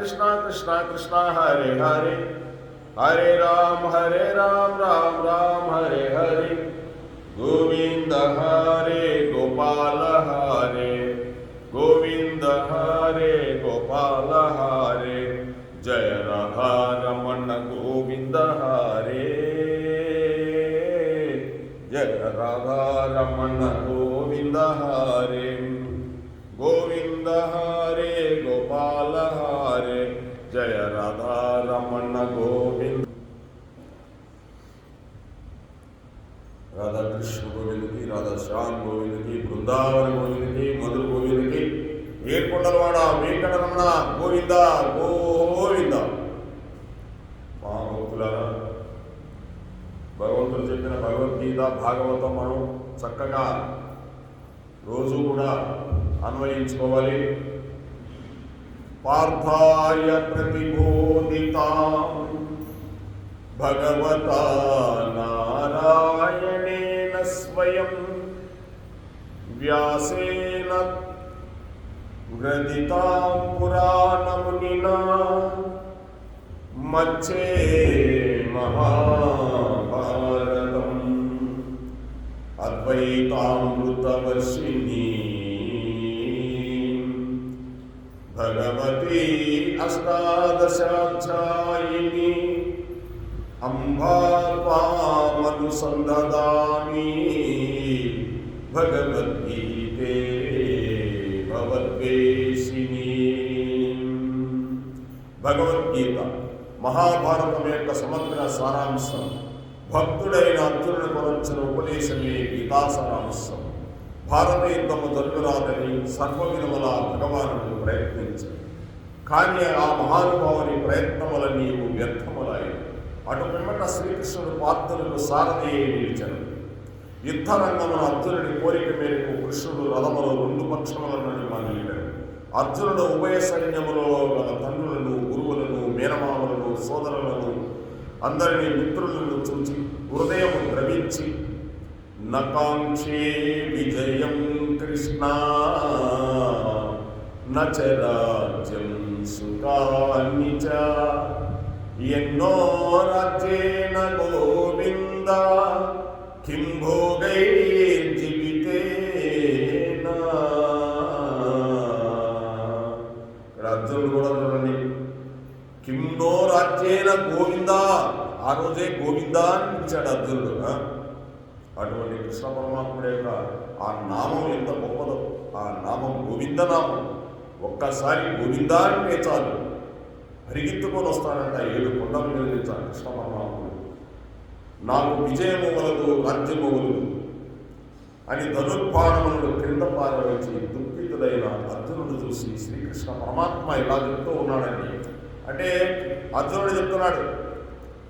कृष्णा कृष्णा कृष्णा, हरे हरे। हरे राम हरे राम राम राम, हरे हरे। गोविंद, हरे, गोपाल, हरे। गोविंद, हरे, गोपाल, हरे। जय राधा रमण, गोविंद, हरे। जय राधा रमण, गोविंद, हरे। गोविंद हरे రాధాకృష్ణ గోవిందకి రాధాశ్యామ్ గోవిందకి బృందావన గోవిందకి మధుర గోవిందకి వేడుకొండలవాడ వెంకటరమణ గోవింద గోవింద. మా భక్తులారా భగవంతుడు చెప్పిన భగవద్గీత భాగవతం మనం చక్కగా రోజు కూడా అన్వయించుకోవాలి. పార్థాయ ప్రతిబోధిత భగవతానా नारायणेन स्वयं व्यासेन व्रदितां पुराणमुनिना मच्चे महाभारतम् अद्वैतामृतवर्षिणी। भगवती अष्टादशाध्यायिनी। అష్టాదశాధ్యాయిని అంబాపామనుసందదామి భగవద్గీతే భగవద్వేషిని భగవద్గీత మహాభారతం యొక్క సమగ్ర సారాంశం భక్తుడైన అర్జునుడు కొనొచ్చిన ఉపదేశమే గీతా సారాంశం. భారత యుద్ధము జరుగురాదని సర్వవిధముల భగవానుడు ప్రయత్నించాడు. కానీ ఆ మహానుభావుని ప్రయత్నముల నీవు అటు పిమ్మట శ్రీకృష్ణుడు పాత్రులకు సారథి అయి నిలిచాడు యుద్ధరంగమున అర్జునుడి కోరిక మేరకు కృష్ణుడు రథములో రెండు పక్షముల నుండి మగిలిడాడు అర్జునుడు ఉభయ సైన్యములో గల తండ్రులను గురువులను మేనమామలను సోదరులను అందరినీ మిత్రులను చూచి హృదయము ద్రవించి నకాంక్షే విజయం కృష్ణ నచరాజ్యం సుఖాన్ని చ ఎన్నో రాజ్యేన గోవింద కిం భోగై జీవితేన. అర్జునుడు కూడా చూడండి. కిందో రాజ్యేన గోవింద ఆ రోజే గోవింద అని పిలిచాడు అర్జునుడు అటువంటి కృష్ణ పరమాత్ముడు యొక్క ఆ నామం ఎంత గొప్పదో ఆ నామం గోవింద నామం. ఒక్కసారి గోవిందా అంటే చాలు. పరిగెత్తుకొని వస్తాడంట ఏడు కొండలు నిర్మించాలి. కృష్ణ పరమాత్ముడు నాకు విజయము వలదు రాజ్యము వలదు. అని ధనుర్పాణములను క్రింద పారవేసి దుఃఖితుడైన అర్జునుడు చూసి శ్రీకృష్ణ పరమాత్మ ఇలా చెప్తూ ఉన్నాడని అంటే అర్జునుడు చెప్తున్నాడు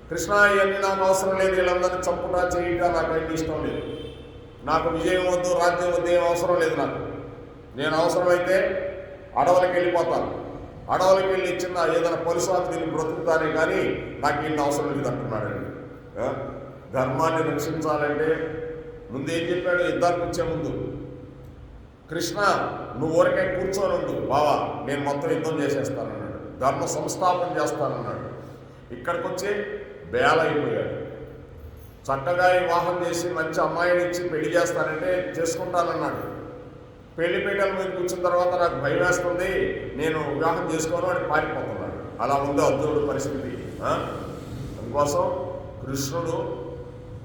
కృష్ణ ఇవన్నీ నాకు అవసరం లేదు వీళ్ళందరినీ చంపుట చేయుట నాకు ఇష్టం లేదు. నాకు విజయం వద్దు రాజ్యం వద్దు ఏం అవసరం లేదు నాకు. నేను అవసరమైతే అడవులకు వెళ్ళిపోతాను. అడవులకి వెళ్ళి చిన్న ఏదైనా పరిశ్రమ తిని బ్రతుకుతానే కానీ నాకు ఇన్ని అవసరం లేదు అంటున్నాడండి ధర్మాన్ని రక్షించాలంటే ముందు ఏం చెప్పాడు? యుద్ధానికి వచ్చే ముందు. కృష్ణ నువ్వు ఊరికే కూర్చొని ఉండు. బావా నేను మొత్తం యుద్ధం చేసేస్తానన్నాడు ధర్మ సంస్థాపన చేస్తానన్నాడు ఇక్కడికి వచ్చి బేలైపోయాడు చక్కగా వివాహం చేసి మంచి అమ్మాయిని ఇచ్చి పెళ్ళి చేస్తానంటే చేసుకుంటానన్నాడు. పెళ్ళి పీటల మీద కూర్చున్న తర్వాత నాకు భయం వేస్తుంది. నేను వివాహం చేసుకోను అని పారిపోతున్నాడు. అలా ఉంది అర్జునుడు పరిస్థితి. అందుకోసం కృష్ణుడు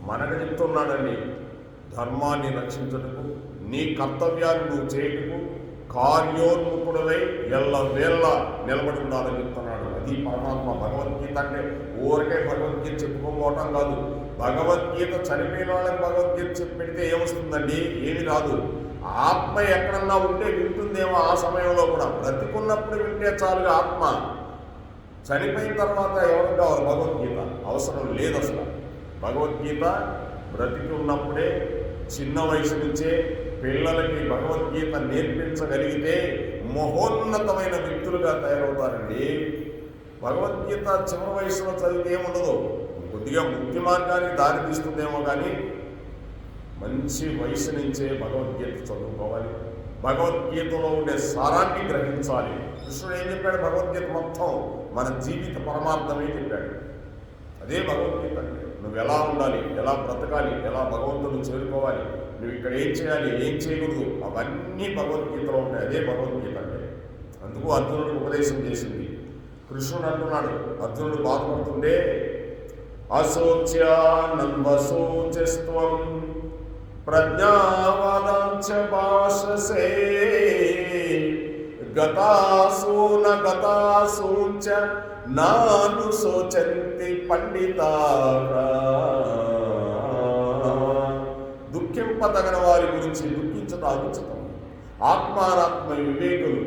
మనకు చెప్తున్నాడండి ధర్మాన్ని రక్షించుటకు నీ కర్తవ్యాన్ని నువ్వు చేయుటకు కార్యోన్ముఖుడవై ఎల్ల వేళ్ళ నిలబడి ఉండాలని చెప్తున్నాడు. అది పరమాత్మ భగవద్గీత అంటే ఊరికే భగవద్గీత చెప్పుకోపోవటం కాదు. భగవద్గీత చనిపోయిన వాళ్ళకి భగవద్గీత చెప్పి పెడితే ఏమొస్తుందండి? ఏమి రాదు. ఆత్మ ఎక్కడన్నా ఉంటే వింటుందేమో ఆ సమయంలో కూడా. బ్రతికున్నప్పుడు వింటే చాలుగా ఆత్మ. చనిపోయిన తర్వాత ఎవరు కావాలి? భగవద్గీత. అవసరం లేదు అసలు. భగవద్గీత బ్రతికి ఉన్నప్పుడే చిన్న వయసు నుంచే పిల్లలకి భగవద్గీత నేర్పించగలిగితే మహోన్నతమైన వ్యక్తులుగా తయారవుతారండి. భగవద్గీత చివరి వయసులో చదివితే ఏముండదు. కొద్దిగా ముక్తి మార్గానికి దారి తీస్తుందేమో కానీ మంచి వయసు నుంచే భగవద్గీత చదువుకోవాలి. భగవద్గీతలో ఉండే సారాన్ని గ్రహించాలి. కృష్ణుడు ఏం చెప్పాడు? భగవద్గీత మొత్తం మన జీవిత పరమార్థమే చెప్పాడు. అదే భగవద్గీత అంటే నువ్వు ఎలా ఉండాలి? ఎలా బ్రతకాలి? ఎలా భగవంతుని చేరుకోవాలి? నువ్వు ఇక్కడ ఏం చేయాలి? ఏం చేయకూడదు? అవన్నీ భగవద్గీతలో ఉంటాయి అదే భగవద్గీత అంటే. అందుకు అర్జునుడు ఉపదేశం చేసింది. కృష్ణుడు అంటున్నాడు అర్జునుడు బాధపడుతుండే అశోచ్యానందశోచస్త్వం ప్రజ్ఞావాదాంచ భాషసే గతాసూన గతాసూంచ నాను శోచంతి పండితారా దుఃఖింపదగిన వారి గురించి దుఃఖించట అనుచితం ఆత్మానాత్మ వివేకులు.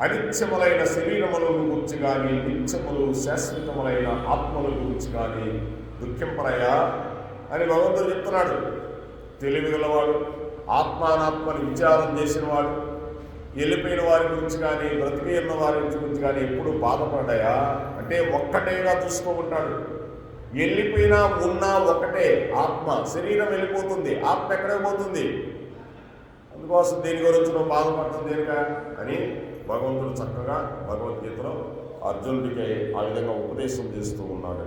అనిత్యములైన శరీరములను గురించి కానీ నిత్యములు శాశ్వతములైన ఆత్మల గురించి కానీ దుఃఖింపరయా? అని భగవంతుడు చెప్తున్నాడు. తెలివి గలవాడు ఆత్మానాత్మని విచారం చేసినవాడు వెళ్ళిపోయిన వారి గురించి కానీ బ్రతికి ఉన్న వారి గురించి కానీ ఎప్పుడు బాధపడ్డాయా? అంటే ఒక్కటేగా చూస్తూ ఉంటాడు వెళ్ళిపోయినా ఉన్నా ఒకటే ఆత్మ. శరీరం వెళ్ళిపోతుంది ఆత్మ ఎక్కడికి పోతుంది? అందుకోసం దేని గురించి నువ్వు బాధపడటం దేనికా? అని భగవంతుడు చక్కగా భగవద్గీతలో అర్జునుడికి ఆ విధంగా ఉపదేశం చేస్తూ ఉన్నాడు.